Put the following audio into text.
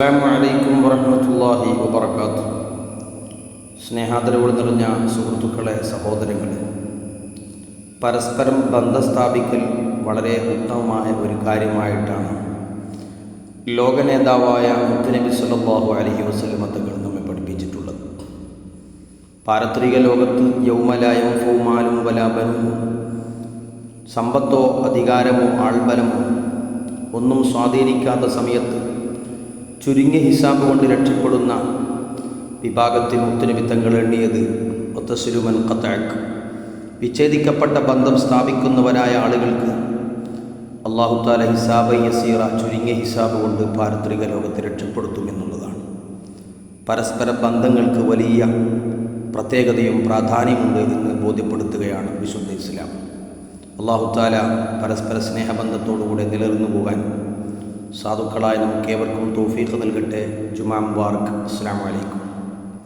അസ്സാം വലൈക്കും വറഹമത്തല്ലാഹി വബർക്കാത്തു സ്നേഹാദരവോട് നിറഞ്ഞ സുഹൃത്തുക്കളെ സഹോദരങ്ങളെ പരസ്പരം ബന്ധം സ്ഥാപിക്കൽ വളരെ ഉത്തമമായ ഒരു കാര്യമായിട്ടാണ്. ലോക നേതാവായ മുത്തുനബി സല്ലല്ലാഹു അലൈഹി വസല്ലമ തങ്ങൾ നമ്മെ പഠിപ്പിച്ചിട്ടുള്ളത്. പാരത്രിക ലോകത്ത് യൗമലായം ഫൗമാലും വലാബനും സമ്പത്തോ അധികാരമോ ആൾബലമോ ഒന്നും സ്വാധീനിക്കാത്ത സമയത്ത് ചുരുങ്ങിയ ഹിസാബ് കൊണ്ട് രക്ഷപ്പെടുന്ന വിഭാഗത്തിൽ മുത്തുനിമിത്തങ്ങൾ എണ്ണിയത് ഒത്തസുരുമൻ കത്താക്ക് വിച്ഛേദിക്കപ്പെട്ട ബന്ധം സ്ഥാപിക്കുന്നവരായ ആളുകൾക്ക് അള്ളാഹുത്താല ഹിസാബ് യസീറ ചുരുങ്ങിയ ഹിസാബ് കൊണ്ട് പാരത്രിക ലോകത്തെ രക്ഷപ്പെടുത്തുമെന്നുള്ളതാണ് പരസ്പര ബന്ധങ്ങൾക്ക് വലിയ പ്രത്യേകതയും പ്രാധാന്യമുണ്ട് എന്ന് ബോധ്യപ്പെടുത്തുകയാണ് വിശുദ്ധ ഇസ്ലാം. അള്ളാഹുത്താല പരസ്പര സ്നേഹബന്ധത്തോടുകൂടെ നിലനിന്നു പോകാൻ സാധുക്കളായ നമുക്ക് ഏവർക്കും തോഫീഖ് നൽകട്ടെ. ജുമാ മുബാർക്ക് അസ്സാം വലൈക്കും